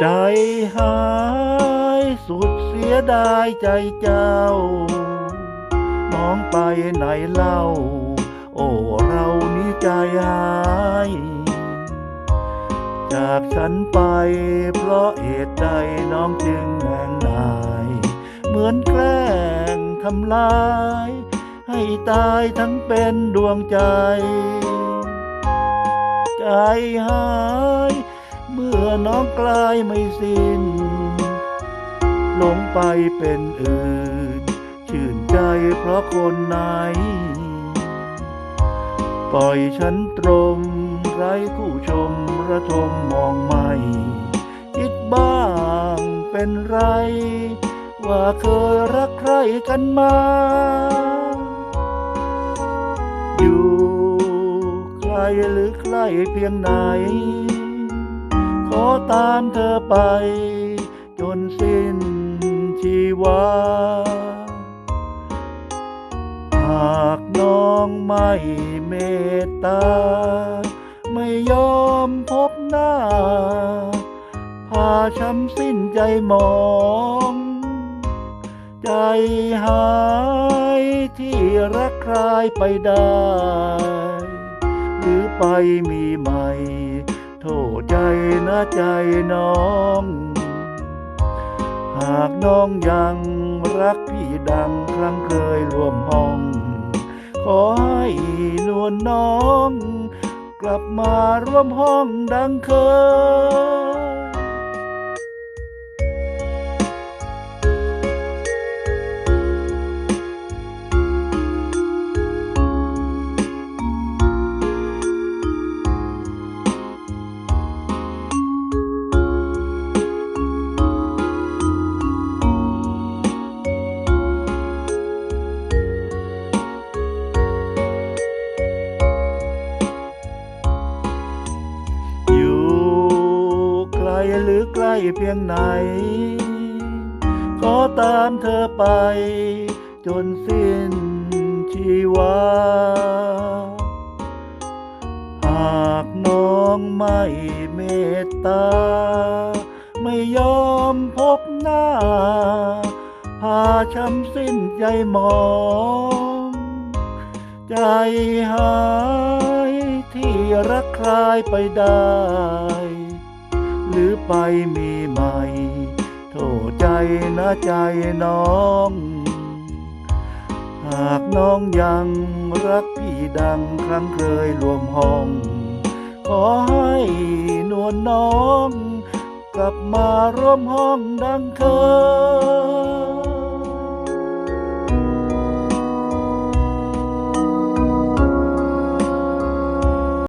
ใจหายสุดเสียดายใจเจ้าน้องไปไหนเล่า โอ้เรานี้ใจหาย จากฉันไปเพราะเหตุใดน้องจึงแหงนาย เหมือนแกล้งทำลาย ให้ตายทั้งเป็นดวงใจ ใจหาย เมื่อน้องกลายไม่สิ้น หลงไปเป็นอื่น ชื่นใจเพราะคนไหน ปล่อยฉันตรงไร้คู่ชมระทมมองไม่คิดบ้างเป็นไร ว่าเคยรักใครกันมา อยู่ใครหรือใครเพียงไหน อตามเธอไป จนสิ้นชีวา หากน้องไม่เมตตา ไม่ยอมพบหน้า พาช้ำสิ้นใจมองใจหายที่รักใครไปได้ หรือไปมีใหม่ ทษใจนะใจน้อง หากน้องยังรักพี่ดังครั้งเคยรวมห้อง ขอให้นวลน้อง กลับมาร่วมห้องดังเคย หรือใกล้เพียงไหน ขอตามเธอไป จนสิ้นชีวา หากน้องไม่เมตตา ไม่ยอมพบหน้า พาช้ำสิ้นใจหมอง ใจหายที่รักใครไปได้ หรือไปมีใหม่ โทษใจนะใจน้อง หากน้องยังรักพี่ดังครั้งเคยรวมห้อง ขอให้นวลน้อง กลับมาร่วมห้องดังเคย